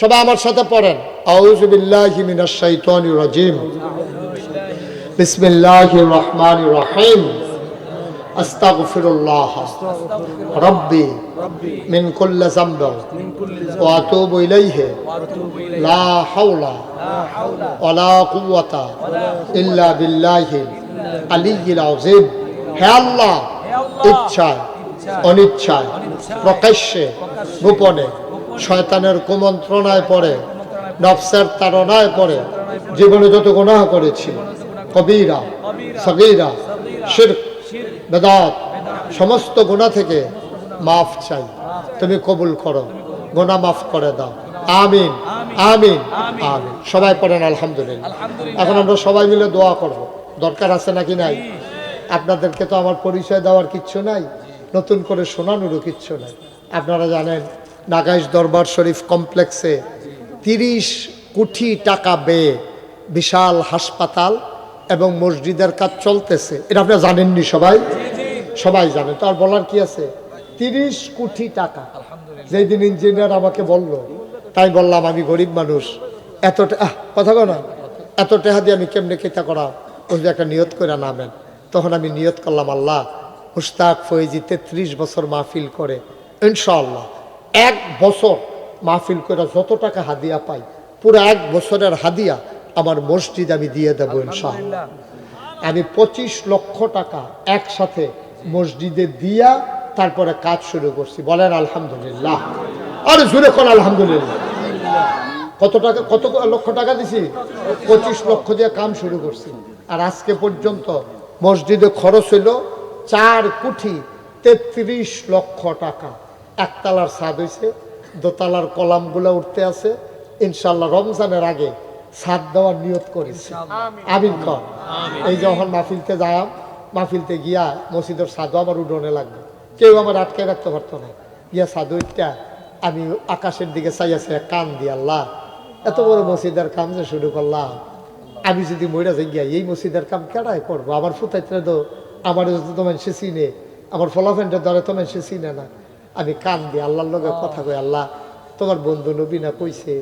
সবাই আমার সাথে পড়েন। আউযু বিল্লাহি মিনাশ শাইতানির রাজিম। বিসমিল্লাহির রহমানির রহিম। আস্তাগফিরুল্লাহ। রব্বি মিন কুল্লি যামবিন ওয়া আতুবু ইলাইহি। লা হাওলা ওয়ালা কুওয়াতা ইল্লা বিল্লাহিল আলিয়্যিল আযীম। হে আল্লাহ, ইচ্ছায়, অনিচ্ছায়, প্রকাশ্যে, গোপনে শয়তানের কুমন্ত্রণায় পড়ে নফসের তাড়নায় পড়ে জীবনে যত গুণাহ করেছি কবিরা সগীরা শিরক বেদাত সমস্ত গুণা থেকে মাফ চাই। তুমি কবুল করো গোনা মাফ করে দাও। আমিন আমিন আমিন। সবাই পড়েন আলহামদুলিল্লাহ। এখন আমরা সবাই মিলে দোয়া করব। দরকার আছে নাকি নাই? আপনাদেরকে তো আমার পরিচয় দেওয়ার কিচ্ছু নাই। নতুন করে শোনানোরও কিচ্ছু নাই। আপনারা জানেন নাগাইশ দরবার শরীফ কমপ্লেক্সে তিরিশ কোটি টাকা ব্যয়ে বিশাল হাসপাতাল এবং মসজিদের কাজ চলতেছে। এটা আপনারা জানেননি সবাই? সবাই জানে। তো আর বলার কি আছে? তিরিশ কোটি টাকা। যেই দিন ইঞ্জিনিয়ার আমাকে বলল তাই বললাম আমি গরিব মানুষ। এতটা কথা না। এত টাকা দিয়ে আমি কেমনে কেতা করা ওই একটা নিয়ত করে নামেন। তখন আমি নিয়ত করলাম আল্লাহ মুস্তাক ফৈজি তেত্রিশ বছর মাহফিল করে ইনশাআল্লাহ এক বছর মাহফিল করে যত টাকা হাদিয়া পাই পুরো এক বছরের হাদিয়া আমার মসজিদ আমি দিয়ে দেবো ইনশাআল্লাহ। আমি পঁচিশ লক্ষ টাকা একসাথে মসজিদে দিয়া তারপরে কাজ শুরু করছি। বলেন আলহামদুলিল্লাহ। আর জুড়ে কোন আলহামদুলিল্লাহ। কত টাকা কত লক্ষ টাকা দিছি? পঁচিশ লক্ষ দিয়ে কাম শুরু করছি। আর আজকে পর্যন্ত মসজিদে খরচ হইল চার কোটি তেত্রিশ লক্ষ টাকা। একতলার ছাদ হয়েছে দোতলার কলামগুলো উঠতে আছে। ইনশাল্লাহ রমজানের আগে ছাদ দেওয়ার নিয়ত করেছি। আমিন কর। এই যখন মাহফিলতে যাম মাহফিলতে গিয়া মসজিদের সাধু আমার উডনে লাগবে। কেউ আমার আটকে রাখতে পারতো না। গিয়া সাধু আমি আকাশের দিকে চাইয়াছি কান দিয়ে আল্লাহ এত বড় মসজিদের কাম যে শুরু করলাম। আমি যদি মইরা যাই গিয়া এই মসজিদের কাম কেডাই করব? আমার ফুতাইতে তো আমার তো মানুষে চিনে আমার ফলাফেনটা ধরে তো মানুষে চিনে না। আমি কান দিয়ে আল্লাহর লগে কথা কই আল্লাহ তোমার বন্ধু নবীনা কইছে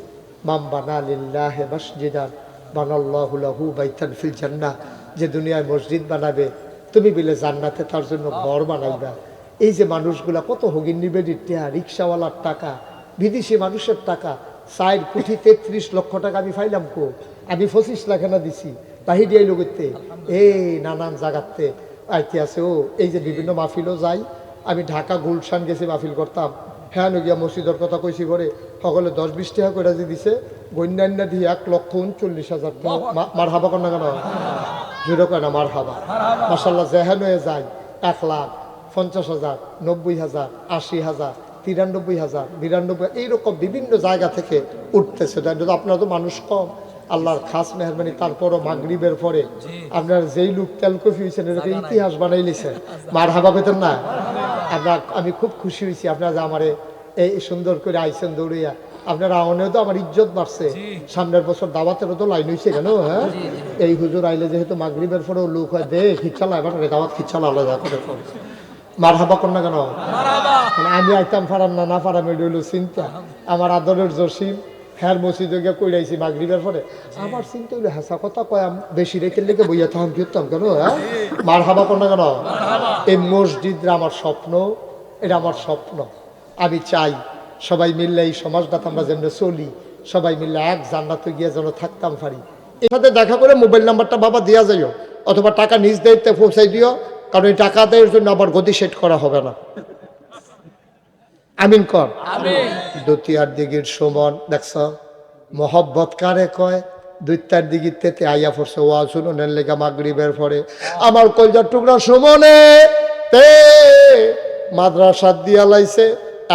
মাম বানা লিল্লাহ মসজিদান বানাল্লাহু লাহু বাইতান ফিল জান্নাহ যে দুনিয়ায় মসজিদ বানাবে তুমি বিলে জান্নাতে তার জন্য ঘর বানাইবা। এই যে মানুষগুলা কত হগিন নিবেদিত টেহা রিক্সাওয়ালার টাকা বিদেশি মানুষের টাকা চার কোটি তেত্রিশ লক্ষ টাকা আমি ফাইলাম কো আমি পঁচিশ লাখ না দিছি বাহিরে এই লোকেতে এই নানান জায়গাতে আইতে আছে ও এই যে বিভিন্ন মাহফিলও যাই আমি ঢাকা গুলশান গেছি মাহফিল করতাম। হ্যাঁ গিয়া মসজিদের কথা কইছি করে সকলে দশ বিশ টাকা করে যে দিছে গন্যান্যা দিয়ে এক লক্ষ উনচল্লিশ হাজার টাকা। মার হাবা না কেন? জুড়ে কয় না মার হাবা মাসাল্লাহ জেহেন হয়ে যায় এক লাখ পঞ্চাশ হাজার নব্বই হাজার আশি হাজার তিরানব্বই হাজার বিরানব্বই এইরকম বিভিন্ন জায়গা থেকে উঠতেছে। আপনারা তো মানুষ কম। আল্লাহর খাস মেহরবানি তারপরও মাগরিবের পরে আপনার যেই লোক তেলকফি হয়েছেন এটাকে ইতিহাস বানাই লিছেন মার হাবা পেতেন না? আপনার আমি খুব খুশি হয়েছি আপনারা যে আমারে এই সুন্দর করে আইসেন দৌড়িয়া আপনারা অনেও তো আমার ইজ্জত বাড়ছে। সামনের বছর দাওয়াতেরও তো লাইন হয়েছে কেন হ্যাঁ? এই হুজুর আইলে যেহেতু মাগরিবের পরেও লোক হয় দে খিচ্ছালা এবার দাওয়াত খিচ্ছালা আলাদা করে করে। মার হাবা কর না কেন? মানে আমি আইতাম ফারাম না না ফারাম হইল চিন্তা। আমার আদরের জসিম হ্যার মসজিদে গিয়ে কইরাইছি মাগরিবের পরে আমার চিন্তা হইল হাসা কথা কয় বেশি রেখে লেগে বইয়া থাম ফিরতাম কেন হ্যাঁ? মার হাবা কর না কেন এই মসজিদরা আমার স্বপ্ন এটা আমার স্বপ্ন। আমি চাই সবাই মিললে এই সমাজটাতে আমরা যেন চলি সবাই মিললে এক জান্নাতে গিয়ে যেন থাকতাম পারি। এর সাথে দেখা করে মোবাইল নাম্বারটা বাবা দেওয়া যাইও অথবা টাকা নিজ দায়িত্বে পৌঁছাই দিও কারণ এই টাকা দেওয়ার জন্য আবার গতি সেট করা হবে না। আমিন কর। দ্বিতীয়ার দিগির সুমন দেখছ? মহব্বত কারে কয়? দুইটার দিগির তেতে আইয়া পড়ছে ওয়া শুনুনের লেগা মাগরিবের পরে। আমার কলজার টুকরা সুমনে তে মাদ্রাসা দিয়া লাইছে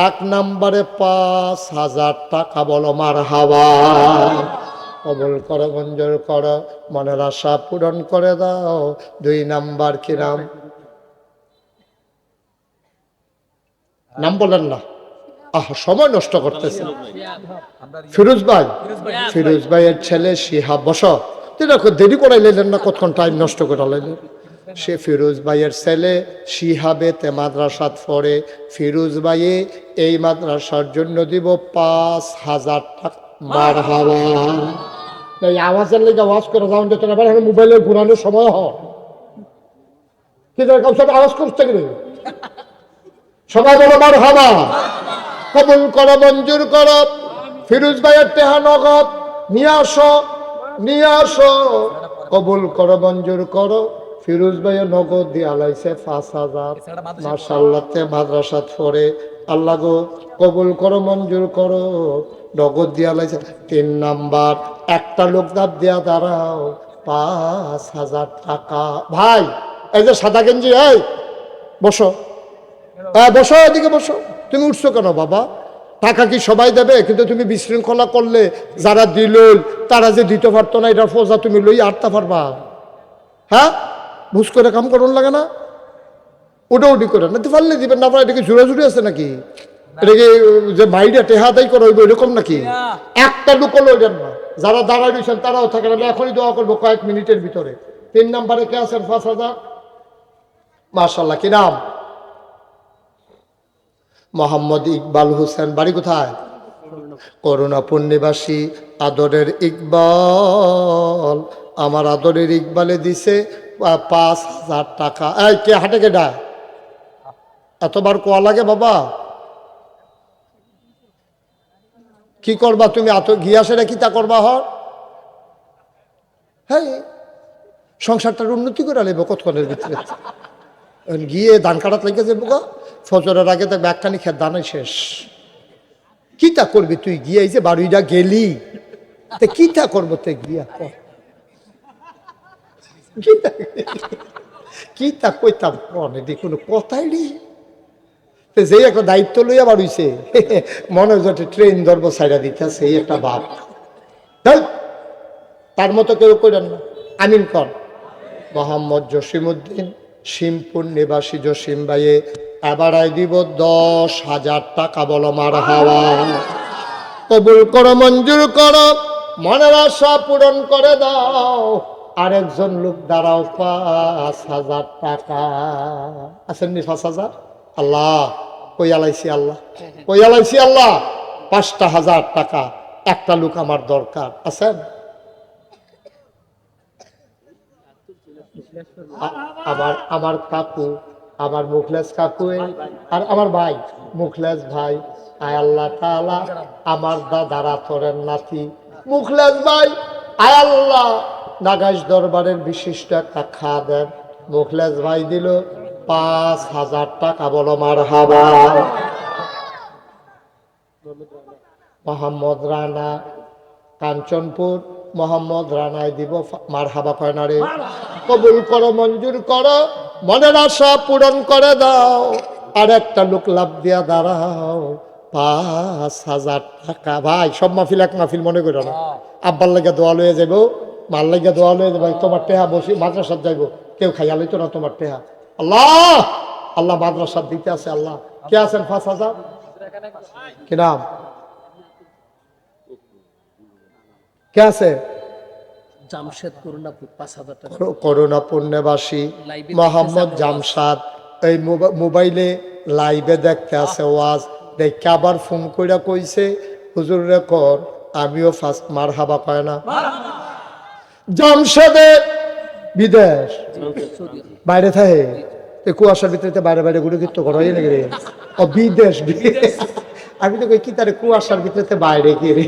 এক নাম্বারে পাঁচ হাজার টাকা বলো মার হাওয়া কবল করো মঞ্জুর করো মনের আশা পূরণ করে দাও। দুই নাম্বার কি নাম নাম বলেন না। আহ, সময় নষ্ট করতেছে। ফিরোজ ভাই, ফিরোজ ভাইয়ের ছেলে শিহাব বস। দেখো দেরি করে লাইলেন না, কতক্ষণ টাইম নষ্ট করে লাইলেন। সে ফিরোজ ভাইয়ের ছেলে শিহাবে তে মাদ্রাসাত পড়ে। ফিরোজ ভাইয়ে এই মাদ্রাসার জন্য দিব পাঁচ হাজার টাকা। মার হাওয়া আওয়াজের লেগে আওয়াজ করে যাও না মোবাইলে ঘুরানোর সময় হ কিন্তু আওয়াজ করতে গেলে সবাই বলো মার হাওয়া কবুল করো, মঞ্জুর করো। ফিরোজ ভাইয়ের টেহা নগদ। নিয়ে আসো নিয়ে আসো। কবুল করো, মঞ্জুর করো। ফিরোজ ভাইয়ের নগদ দিয়ে আলাইছে পাঁচ হাজার। মার্শাল্লাহতে মাদ্রাসাত পড়ে। আল্লাহ গো, কবুল করো, মঞ্জুর করো। নগদ দিয়া লাইছে তিন নাম্বার। একটা লোক দাব দিয়া দাঁড়াও। পাঁচ হাজার টাকা। ভাই, এই যে সাদা গেঞ্জি, এই, বসো। হ্যাঁ বসো এদিকে বসো। তুমি উঠছো কেন বাবা? টাকা কি সবাই দেবে? কিন্তু তুমি বিশৃঙ্খলা করলে যারা দিল তারা যে দিতে পারতো না এটা ফোজা তুমি লই আটটা পারবা। হ্যাঁ? বুঝ করে কাম করুন লাগে না। ওটা উঠি করে না পারলে দিবেন না পারলে এটাকে জুড়ে জুড়ে আছে নাকি? এটা কি যে মাইডা টেহাদাই করে হইব এরকম নাকি? একটা লুকো লইবেন না। যারা দাঁড়ায় রয়েছেন তারাও থাকেন আমি এখনই দোয়া করব কয়েক মিনিটের ভিতরে। তিন নাম্বারে কে আছেন? পাঁচ হাজার? মার্শাল্লাহ কি নাম? মোহাম্মদ ইকবাল হোসেন, বাড়ি কোথায়? করুণাপুর আদরের ইকবাল। আমার আদরের ইকবালে দিছে পাঁচ হাজার টাকা। এই, কে হাটে কেডা? এতবার কোয়া লাগে বাবা। কি করবা তুমি? এত গিয়াসেরা কি তা করবা হর? হ্যাঁ সংসারটার উন্নতি করে নেব কতক্ষণের ভিতরে? গিয়ে ধান কাটাত লেগে যাব গা। ফজরের আগে তো ব্যাগখানি খেয়ে দানাই শেষ। কি তা করবি তুই? গিয়ে এই যে বাড়িটা গেলি। তা কি তা করব তুই গিয়া। কি তা কইতাম কনে? দি কোনো কথাই নেই। যেই একটা দায়িত্ব লইয়া বাড়িছে, মনে যে ট্রেন ধরবো সাইডা দিতে, সেই একটা ভাব তার মতো কেউ করেন না। আমিন কর মোহাম্মদ জসিমউদ্দিন, শিমপুর নিবাসী জসিম ভাইয়ে এবারাই দিব দশ হাজার টাকা বলো মার হাওয়া। কবুল করো, মঞ্জুর করো, মনের আশা পূরণ করে দাও। আরেকজন লোক দাঁড়াও, পাঁচ হাজার টাকা। আসেননি পাঁচ হাজার? আল্লাহ, কই আলাইছি আল্লাহ? কই আলাইছি আল্লাহ? পাঁচটা হাজার টাকা, একটা লোক আমার দরকার। আছেন? আমার আমার কাকু আমার মুখলেস কাকু আর আমার ভাই। মুখলেস ভাই, আয় আল্লাহ তাআলা আমার দাদারা তোরের নাতি। মুখলেস ভাই, আয় আল্লাহ নাগাইশ দরবারের বিশিষ্ট একটা খা দেন মুখলেস ভাই দিল পাঁচ হাজার টাকা, বলো মার হাবা মোহাম্মদ রানা, কাঞ্চনপুর, মোহাম্মদ রানায় দিব মার হাবা কয়নারে? কবুল করো, মঞ্জুর করো। মনের আশা পূরণ করে দাও। আর একটা লোক লাভ দিয়া দাঁড়াও। পাঁচ হাজার টাকা। ভাই, সব মাহফিল এক মাহফিল, মনে করো না? আব্বার লাগে দোয়া লয়ে যাব মার লাগে দোয়া লয়ে যাব তোমার টেহা বসি মাদ্রাসাত যাইব। কেউ খাইয়া লইতো না তোমার টেহা। আল্লাহ! আল্লাহ মাদ্রাসাত দিতে আছে, আল্লাহ। কে আছেন পাঁচ হাজার? কি নাম? কে আছে? জামশেদ করুণাপুর পাঁচ হাজার টাকা। করোনা পুণ্যবাসী মোহাম্মদ জামশাদ এই মোবাইলে লাইভে দেখতে আছে ওয়াজ। দেখে আবার ফোন কইরা কইছে হুজুর রে কর আমিও ফার্স্ট মার হাবা কয় না। জামশেদে বিদেশ। বাইরে থাকে। কুয়াশার ভিতরে বাইরে বাইরে ঘুরে কিন্তু ঘর নাকি রে। ও বিদেশ আমি তো কই কি তারে কুয়াশার ভিতরে বাইরে রে?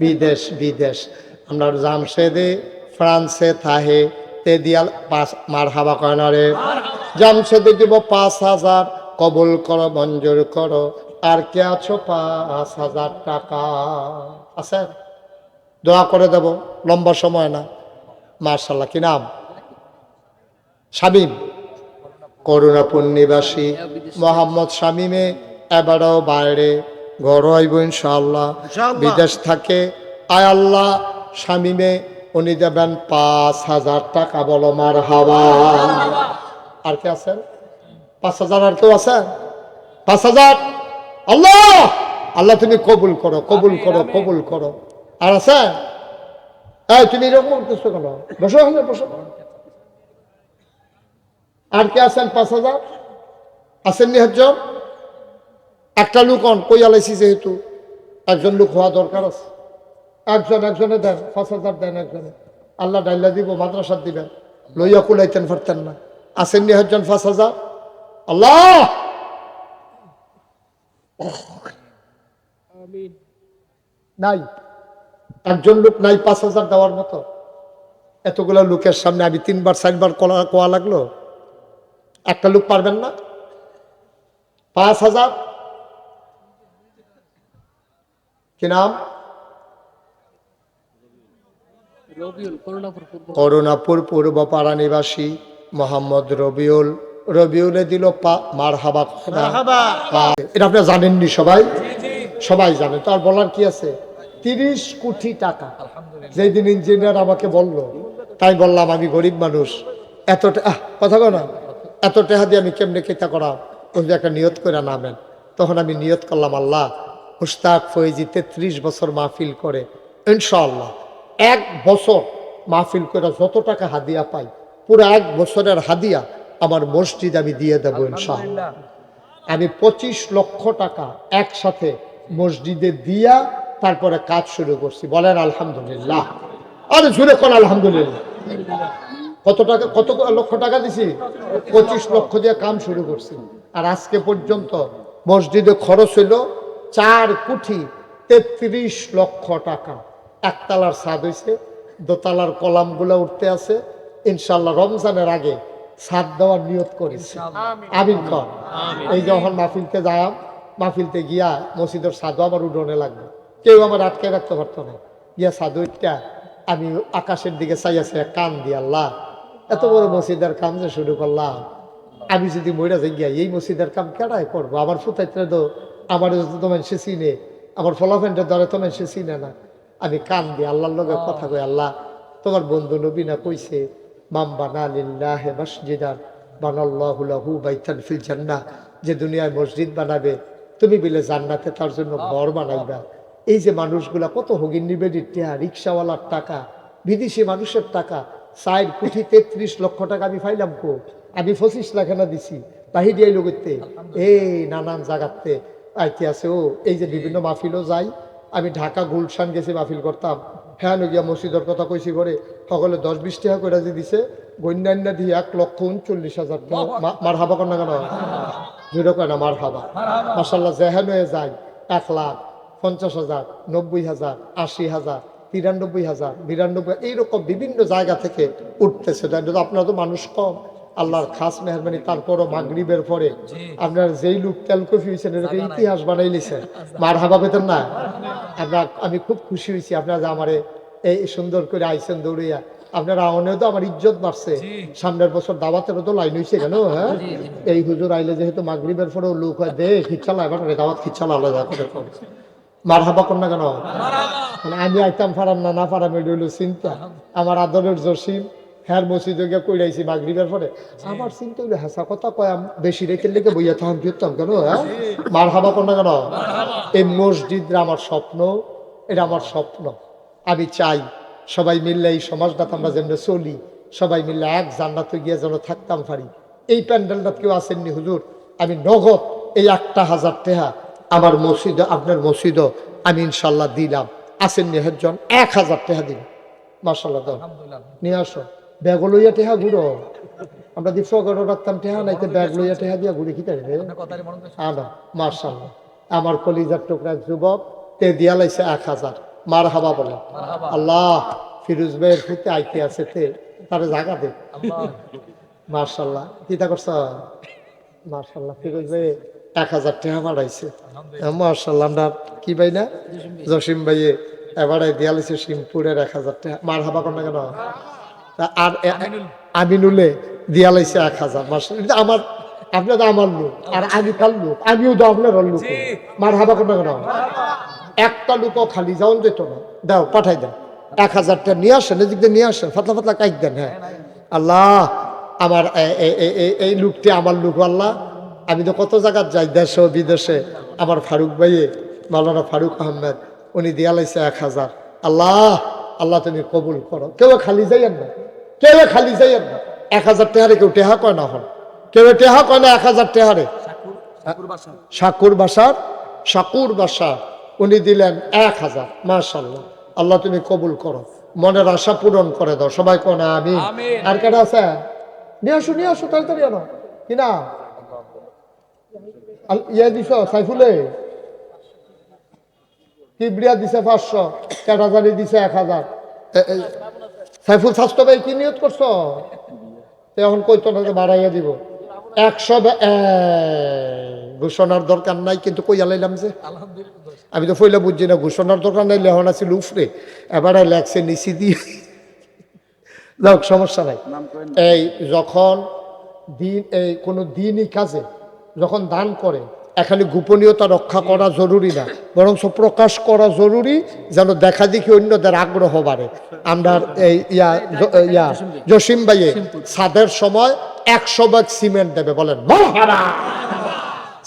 বিদেশ বিদেশ। আপনার জামশেদে ফ্রান্সে থাহে তে দিয়াল পাঁচ মার হাবা কয় না রে জামশেদে দিব পাঁচ হাজার কবুল করো মঞ্জুর করো আর কে আছো পাঁচ হাজার টাকা। আছে? দোয়া করে দেব লম্বা সময় না। মার্শাল্লাহ কি নাম? শামীম। করুণাপুর নিবাসী মোহাম্মদ শামীমে এবারও বাইরে ঘর হইব ইনশাআল্লাহ। বিদেশ থাকে। আয় আল্লাহ শামীমে উনি দেবেন পাঁচ হাজার টাকা বলো মার হাওয়া। আর কে আছেন? পাঁচ হাজার আর কেউ আছেন? পাঁচ হাজার? আল্লাহ! আল্লাহ তুমি কবুল করো কবুল করো কবুল করো। আর আছে এই তুমি এরকম করতেছো কেন? বসো ওখানে বসো। আর কে আছেন পাঁচ হাজার? আছেন নি একজন? একটা লোক অন কই আলাইছি যেহেতু? একজন লোক হওয়া দরকার আছে। একজন একজনে দেন পাঁচ হাজার দেন একজনে। আল্লাহ ডাইলা দিব মাদ্রাসার দিবেন। লইয়া কুলাইতেন পারতেন না। আসেননি একজন পাঁচ হাজার। আল্লাহ! নাই। একজন লোক নাই পাঁচ হাজার দেওয়ার মতো। এতগুলো লোকের সামনে আমি তিনবার চারবার কলা কোয়া লাগল। একটা লোক পারবেন না? পাঁচ হাজার। কি নাম? করুণাপুর পূর্ব পাড়া নিবাসী মোহাম্মদ রবিউল। রবিউলে দিল মার হাবা এটা আপনি জানেননি সবাই? সবাই জানে। তো আর বলার কি আছে? তিরিশ কোটি টাকা। যেই দিন ইঞ্জিনিয়ার আমাকে বলল তাই বললাম আমি গরিব মানুষ। এত টা- আহ, কথা কো না। এত টাকা দিয়ে আমি কেমনে কেতা করা ওই যে একটা নিয়ত করে নামেন। তখন আমি নিয়ত করলাম আল্লাহ মুস্তাক ফয়েজি তেত্রিশ বছর মাহফিল করে ইনশাআল্লাহ এক বছর মাহফিল করে যত টাকা হাদিয়া পাই পুরো এক বছরের হাদিয়া আমার মসজিদ আমি দিয়ে দেবো ইনশাআল্লাহ। আমি পঁচিশ লক্ষ টাকা একসাথে মসজিদে দিয়া তারপরে কাজ শুরু করছি। বলেন আলহামদুলিল্লাহ। আরে জুড়ে কোন আলহামদুলিল্লাহ। কত টাকা কত লক্ষ টাকা দিছি? পঁচিশ লক্ষ দিয়ে কাম শুরু করছি। আর আজকে পর্যন্ত মসজিদে খরচ হইল চার কোটি তেত্রিশ লক্ষ টাকা। একতলার ছাদ হয়েছে দোতলার কলামগুলো উঠতে আছে। ইনশাল্লাহ রমজানের আগে ছাদ দেওয়ার নিয়ত করেছি। আমিন কর। এই যখন মাহফিলতে যাম মাহফিলতে গিয়া মসজিদের সাধু আমার উডনে লাগবে। কেউ আমার আটকে রাখতে পারতো না। গিয়া সাধুটা আমি আকাশের দিকে চাইয়াছি কান দিয়ে আল্লাহ এত বড় মসজিদের কাম যে শুরু করলাম। আমি যদি মইরা যাই গিয়া এই মসজিদের কাম কেডাই করব? আমার ফুতাইতে তো আমার তো মানুষে চিনে। আমার ফলাফেনটা ধরে তো মানুষে চিনে না। আমি কান দিয়ে আল্লাহর লগে কথা কই আল্লাহ তোমার বন্ধু নবীনা কইছে মাম বানা লিল্লাহ মসজিদান বানাল্লাহু লাহু বাইতান ফিল জান্নাহ যে দুনিয়ায় মসজিদ বানাবে তুমি বিলে জান্নাতে তার জন্য ঘর বানাইবা। এই যে মানুষগুলা কত হগিন নিবেদিত টেহা রিক্সাওয়ালার টাকা বিদেশি মানুষের টাকা চার কোটি তেত্রিশ লক্ষ টাকা আমি ফাইলাম কো? আমি পঁচিশ লাখ না দিছি বাহিরে এই লোকেতে এই নানান জায়গাতে আইতে আছে ও এই যে বিভিন্ন মাহফিলও যাই আমি ঢাকা গুলশান গেছি মাহফিল করতাম। হ্যাঁ গিয়া মসজিদের কথা কইছি করে সকলে দশ বিশ টাকা করে যে দিছে গন্যান্যা দিয়ে এক লক্ষ উনচল্লিশ হাজার মার হাবা কর না কেন? জুড়ে কয় না মার হাবা মাসাল্লাহ জেহেন হয়ে যায় এক লাখ পঞ্চাশ হাজার নব্বই হাজার আশি হাজার তিরানব্বই হাজার বিরানব্বই এইরকম বিভিন্ন জায়গা থেকে উঠতেছে। আপনারা তো মানুষ কম। আল্লাহর খাস মেহরবানি তারপরও মাগরিবের পরে আপনার যেই লোক তেল কফি হয়েছেন এরকম ইতিহাস বানাই লিছেন মার হাবা পেতেন না আপনার আমি খুব খুশি হয়েছি আপনারা যে আমারে এই সুন্দর করে আইসেন দৌড়িয়া আপনারা অনেক তো আমার ইজ্জত বাড়ছে। সামনের বছর দাওয়াতেরও তো লাইন হয়েছে কেন হ্যাঁ? এই হুজুর আইলে যেহেতু মাগরিবের পরেও লোক হয় দে খিচ্ছালা এবার দাওয়াত খিচ্ছালা আলাদা করে করে। মার হাবা কর না কেন? মানে আমি আইতাম ফারাম না না ফারাম এটা হইল চিন্তা। আমার আদরের জসিম হ্যার মসজিদে গিয়ে কইরাইছি মাগরিবের পরে। আমার চিন্তা হইল হেসা কথা কয় বেশি রেখে লেগে বইয়া থাম ফিরতাম কেন হ্যাঁ? মার হাবা কর না কেন? এই মসজিদরা আমার স্বপ্ন এটা আমার স্বপ্ন। আমি চাই সবাই মিললে এই সমাজটাতে আমরা যেন চলি সবাই মিললে এক জান্নাতে গিয়ে যেন থাকতাম পারি। এই প্যান্ডেলটা কেউ আসেননি হুজুর। আমি নগদ এই একটা হাজার টেহা আমার মসজিদ আপনার মসজিদ আমি ইনশাল্লাহ দিলাম। আসেননি হেজন এক হাজার টেহা দিন মার্শাল্লাহ নিয়ে আসো। ব্যাগ লইয়া টেহা ঘুরো। আমরা দীপ করে রাখতাম টেহা নাইতে ব্যাগ লইয়া টেহা দিয়া ঘুরে কি রে আনো মার্শাল্লাহ আমার কলিজার টুকরা যুবক তে দিয়া লাইছে এক হাজার। মার হাবা বলে আল্লাহ ফিরোজ ভাইয়ের ফুতে আইতে আছে তে তারে জাগা দে। মার্শাল্লাহ কিতা করছ? মার্শাল্লাহ ফিরোজ ভাই এক হাজার টাকা বাড়াইছে মার্শাল্লাহ আমরা কি ভাই না? জসিম ভাইয়ে এবারে দিয়া লাইছে শিমপুরের এক হাজার টাকা মার হাবা কর না কেন? আর আমিনুলে। দিয়া লাইছে এক হাজার। এটা আমার আপনার তো আমার লোক। আর আমি কার লোক। আমিও তো আপনার লোক মার হাবা কর না কেন? একটা লোকও খালি যাওন যেত না। দাও পাঠাই দেন। এক হাজারটা নিয়ে আসেন এদিক দিয়ে নিয়ে আসেন। ফাতলা ফাতলা কাইক দেন হ্যাঁ। আল্লাহ আমার এই লোকটি আমার লোক আল্লাহ। আমি তো কত জায়গার যাই দেশে বিদেশে। আমার ফারুক ভাইয়ে মাওলানা ফারুক আহমেদ উনি দিয়া লাইছে এক হাজার। আল্লাহ আল্লাহ তুমি কবুল করো। কেউ খালি যাইয়েন না। কেউ খালি যাইয়েন না। এক হাজার টেহারে কেউ টেহা কয় না হন। কেউ টেহা কয় না এক হাজার টেহারে। শাকুর বাসার। শাকুর বাসা উনি দিলেন এক হাজার। মাশাল্লাহ আল্লাহ তুমি কবুল করো। মনের আশা পূরণ করে দাও। সবাই কোন আমি আর কেটা আছে? নিয়ে আসো নিয়ে আসো তাড়াতাড়ি আনো। কি না ইয়ে দিছ সাইফুলে? কিবরিয়া দিছে পাঁচশো। ক্যাটাজারি দিছে এক হাজার। সাইফুল স্বাস্থ্য ভাই কি নিয়ত করছ? এখন কই তোটাকে বাড়াইয়া দিব। একশো ঘোষণার দরকার নাই কিন্তু কই আলাইলাম যে। আমি তো ফইলে বুঝছি না ঘোষণার দরকার নাই লেহন আছিল উফরে এবারে লেখছে নিচি দিয়ে। যাক সমস্যা নাই। এই যখন দিন এই কোনো দিনই কাজে যখন দান করে এখানে গোপনীয়তা রক্ষা করা জরুরি না বরং প্রকাশ করা জরুরি যেন দেখা দেখি অন্যদের আগ্রহ বাড়ে। আমরা এই ইয়া ইয়া, জসিম ভাইয়ে, সাদের সময় একশো ব্যাগ সিমেন্ট দেবে, বলেন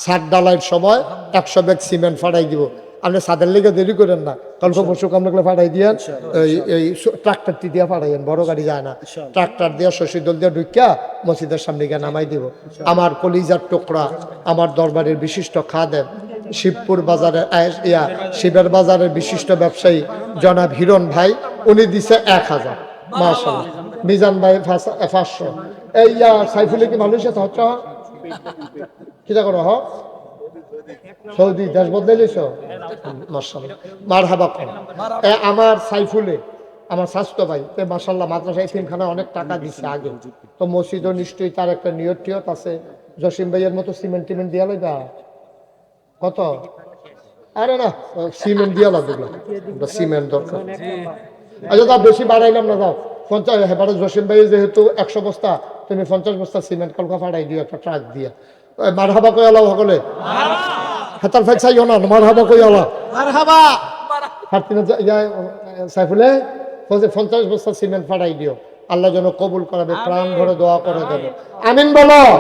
সাত ডালাইয়ের সময় একশো ব্যাগ সিমেন্ট ফাটাই দিব। আপনি ছাদের লেগে দেরি করেন না। কালকে পরশু কামড়ে ফাটাই দিয়েন। এই এই ট্রাক্টরটি দিয়ে ফাটাইয়েন বড় গাড়ি যায় না। ট্রাক্টর দিয়ে শশীদল দিয়ে ঢুকিয়া মসজিদের সামনে গিয়ে নামাই দিব। আমার কলিজার টুকরা আমার দরবারের বিশিষ্ট খাদেম শিবপুর বাজারের ইয়া শিবের বাজারের বিশিষ্ট ব্যবসায়ী জনাব হিরণ ভাই উনি দিছে এক হাজার। মার্শাল মিজান ভাই পাঁচ- পাঁচশো এই ইয়া সাইফুলে কি মালয়েশিয়া হচ্ছে? কিটা করো হ? সৌদি দেশ বদলাইছ মার্শাল্লাহ মার হাবা আমার সাইফুলে, আমার স্বাস্থ্য ভাই মার্শাল্লাহ মাদ্রাসায় তিনখানা অনেক টাকা দিছে আগে। তো মসজিদও নিশ্চয়ই তার একটা নিয়ত টিয়ত আছে। জসিম ভাইয়ের মতো সিমেন্ট টিমেন্ট দিয়া লইবা? কত? আরে না, সিমেন্ট দিয়া লাগবে সিমেন্ট দরকার। আচ্ছা তা বেশি বাড়াইলাম না, যাও। পঞ্চাশ, এবারে জসিম ভাই যেহেতু একশো বস্তা, তুমি পঞ্চাশ বস্তা সিমেন্ট কলকা ফাড়াই দিও একটা ট্রাক দিয়া। মার হাবা কই আলাও সকলে? হাতার ফাইট চাইও না মার হাবা কই আলা মারহাবা। হাতিনা সাইফুলে পঞ্চাশ বস্তা সিমেন্ট ফাড়াই দিও। আল্লাহ যেন কবুল করাবে প্রাণ ভরে দোয়া করে দেবে। আমিন বলো।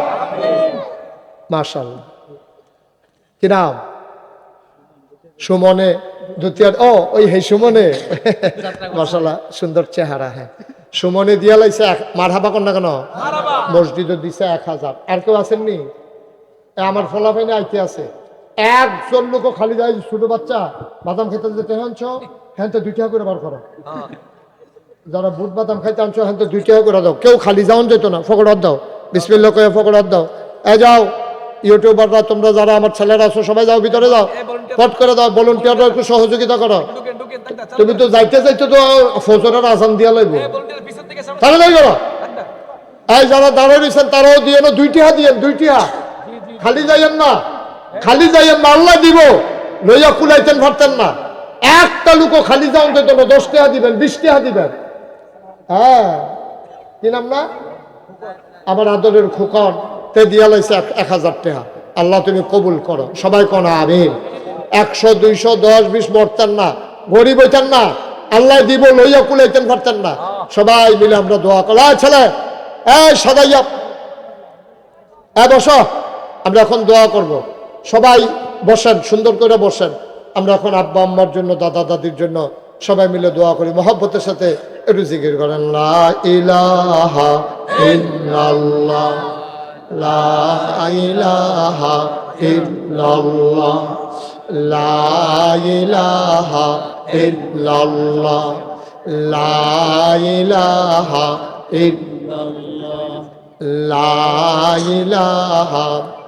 মাশাল কি নাম? সুমনে দ্বিতীয় ও ওই হে সুমনে। মাশাল্লাহ সুন্দর চেহারা হ্যাঁ। সুমনে দিয়া লাইছে এক- মার হাবা না কেন মসজিদও দিছে এক হাজার। আর কেউ আসেননি আমার ফলাফাইনে আইতে আছে। একজন লোক খালি যায় ছোট বাচ্চা, বাদাম খেতে যেতে আনছ হ্যাঁ তো দুইটা করে বার করো। যারা বুট বাদাম খাইতে আনছো হ্যাঁ তো দুইটা করে দাও। কেউ খালি যাওন যেত না, ফকড়াত দাও। বিসমিল্লা কয়ে ফকড়াত দাও। এ যাও, ইউটিউবাররা, তোমরা যারা আমার ছেলেরা আছো, সবাই যাও ভিতরে যাও। পট করে দাও ভলেন্টিয়াররা একটু সহযোগিতা করো। তুমি তো যাইতে যাইতে তো ফজরের আসান দিয়া লাগবে তাহলে এই যারা দাঁড়ায় রয়েছেন তারাও দিয়ে না দুইটি হাত দিয়ে দুইটি হাত। খালি যাইয়েন না, খালি যাইয়েন না, আল্লাহ দিব। লইয়া কুলাইতেন পারতেন না। একটা লুকো খালি যাও তো দশ টাকা দিবেন, বিশ টাকা দিবেন। হ্যাঁ। কি নাম না? আমার আদরের খোকন, তে দিয়া লাইছে এক- হাজার টাকা। আল্লাহ তুমি কবুল করো। সবাই কোন আমি একশো, দুইশো, দশ, বিশ মরতেন না। গরিব হইতেন না। আল্লাহ দিব, লইয়া কুলাইতেন পারতেন না। সবাই মিলে আমরা দোয়া করো। ছেলে, এই সদাইয়া হ্যাঁ বসো। আমরা এখন দোয়া করব। সবাই বসেন, সুন্দর করে বসেন। আমরা এখন আব্বা, আম্মার জন্য, দাদা, দাদির জন্য সবাই মিলে দোয়া করি। মহব্বতের সাথে একটু জিকির করেন। লা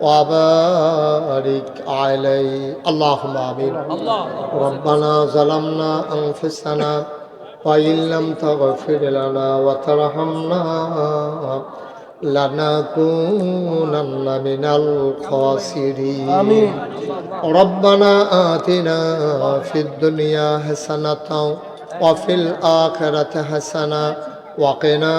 وبارك عليه اللهم آمين ربنا ظلمنا أنفسنا وإن لم تغفر لنا وترحمنا لنكونن من الخاسرين آمين ربنا آتنا في الدنيا حسنة وفي الآخرة حسنة وقنا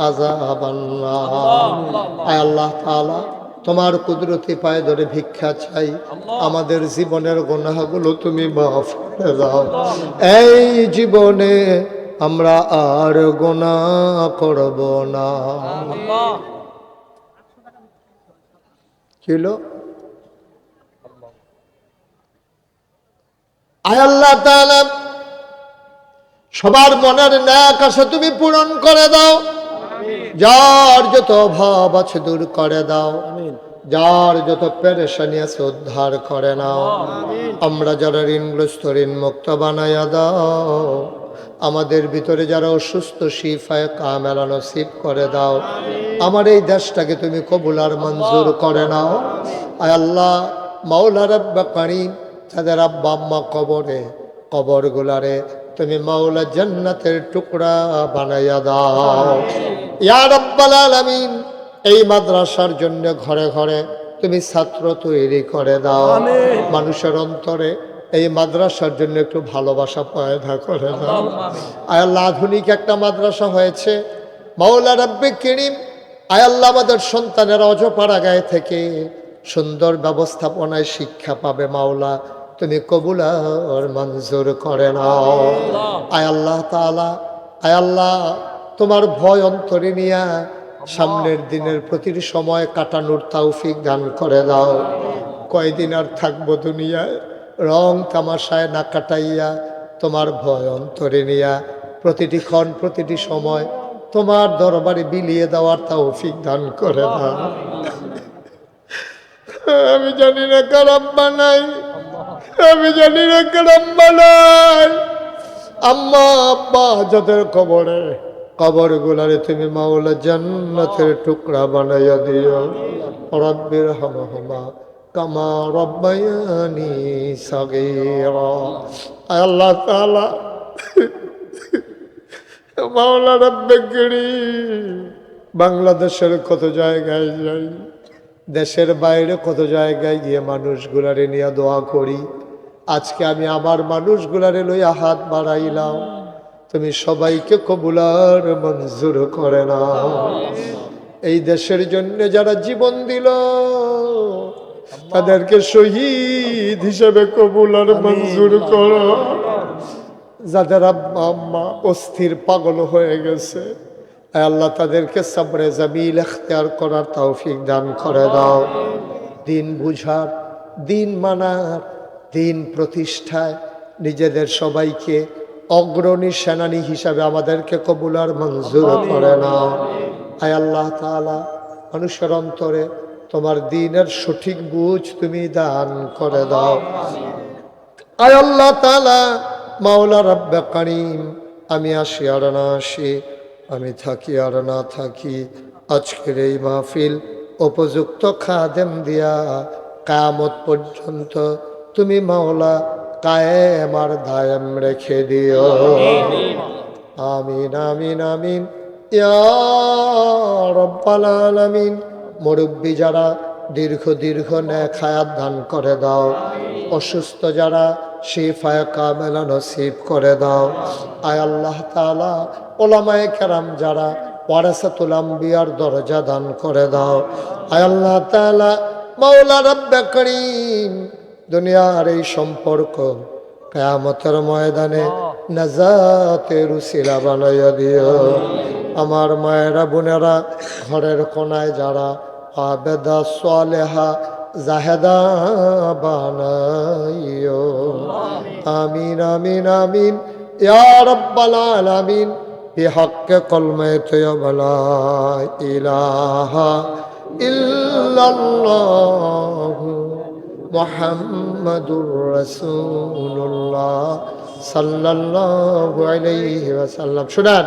عذاب النار أي الله تعالى তোমার কুদরতি পায়ে ধরে ভিক্ষা চাই। আমাদের জীবনের গুনাহগুলো তুমি মাফ করে দাও। এই জীবনে আমরা আর গোনা করব না। ছিল? আয় আল্লাহ তাআলা সবার মনের ন্যাক আশা তুমি পূরণ করে দাও। যার যত অভাব আছে দূর করে দাও। যার যত পেরেশানি আছে উদ্ধার করে নাও। আমরা যারা ঋণগ্রস্ত ঋণ মুক্ত বানাইয়া দাও। আমাদের ভিতরে যারা অসুস্থ, শিফায় কামেলা নসিব করে দাও। আমার এই দেশটাকে তুমি কবুল আর মঞ্জুর করে নাও। আল্লাহ, মাওলা রব্বা কারিম, তাদের আব্বা আম্মা কবরে কবর গুলারে তুমি মাওলা জান্নাতের টুকরা বানাইয়া দাও। এই মাদ্রাসার জন্য ঘরে ঘরে তুমি ছাত্র তৈরি করে দাও। মানুষের অন্তরে এই মাদ্রাসার জন্য একটু ভালোবাসা পয়দা করে দাও। আয়াল্লাহ আধুনিক একটা মাদ্রাসা হয়েছে। মাওলা রব্বে কিরিম আয়াল্লাহ আমাদের সন্তানের অজপাড়া গায়ে থেকে সুন্দর ব্যবস্থাপনায় শিক্ষা পাবে মাওলা। তুমি কবুল আর মঞ্জুর করে নাও। আয় আল্লাহ তাআলা আয় আল্লাহ তোমার ভয় অন্তরে নিয়া সামনের দিনের প্রতিটি সময় কাটানোর তাওফিক দান করে দাও। কয়দিন আর থাকব দুনিয়ায়? রং তামাশায় না কাটাইয়া তোমার ভয় অন্তরে নিয়া প্রতিটি ক্ষণ, প্রতিটি সময় তোমার দরবারে বিলিয়ে দেওয়ার তৌফিক দান করে দাও। আমি জানি না কারাম নাই। আমি জানি না কারাম নাই। আম্মা, আব্বা যাদের কবরে কবর গুলারে তুমি মাওলা জান্নাতের টুকরা বানাইয়া দিও। রব্বির হামা কামা রব্বায়ানি সাগীরা। আল্লাহ তাআলা, মাওলা রব্বে বাংলাদেশের কত জায়গায় যাই, দেশের বাইরে কত জায়গায় গিয়ে মানুষগুলারে নিয়ে দোয়া করি। আজকে আমি আমার মানুষগুলারে লইয়া হাত বাড়াইলাম। তুমি সবাইকে কবুলার মঞ্জুর করে নাও। এই দেশের জন্য যারা জীবন দিল, তাদেরকে শহীদ হিসেবে কবুলার মঞ্জুর করো। যাদের আব্বা আম্মা অস্থির পাগল হয়ে গেছে আল্লাহ তাদেরকে সাবরে জামিল এখতিয়ার করার তৌফিক দান করে দাও। দিন বুঝার, দিন মানার, দিন প্রতিষ্ঠায় নিজেদের সবাইকে অগ্রণী সেনানী হিসাবে আমাদেরকে কবুলার মঞ্জুর করে নাও আয় আল্লাহ তাআলা মানুষের অন্তরে তোমার দিনের সঠিক বুঝ তুমি দান করে দাও। আয় আল্লাহ তালা মাওলা রব্বে করিম আমি আসি আর না আসি আমি থাকি আর না থাকি। আজকের এই মাহফিল উপযুক্ত খাদেম দিয়া কায়ামত পর্যন্ত তুমি মাওলা কায়েম আর দায়েম রেখে দিও। আমিন আমিন আমিন। রব্বাল আলামিন। মুরব্বী যারা দীর্ঘ দীর্ঘ ন্যায় খায়াত দান করে দাও। অসুস্থ যারা শিফায় কামেলা নসিব করে দাও। আয় আল্লাহ তাআলা, ওলামায়ে কেরাম যারা ওয়ারাসাতুল আম্বিয়ার দরজা দান করে দাও। আয় আল্লাহ তাআলা, মাওলা রব্বে করিম দুনিয়ার এই সম্পর্ক কেয়ামতের ময়দানে নাজাতের উসিলা বানাইয়া দিও আমার মায়েরা বোনেরা ঘরের কোনায় যারা আবেদা সালেহা জাহেদা বানাইও আমিন আমিন আমিন ইয়া রাব্বাল আলামিন بحق كلمة طيب لا إله إلا الله মোহাম্মদুর রসুল্লাহ সাল্লাহ আলাইহি ওয়াসাল্লাম। শোনান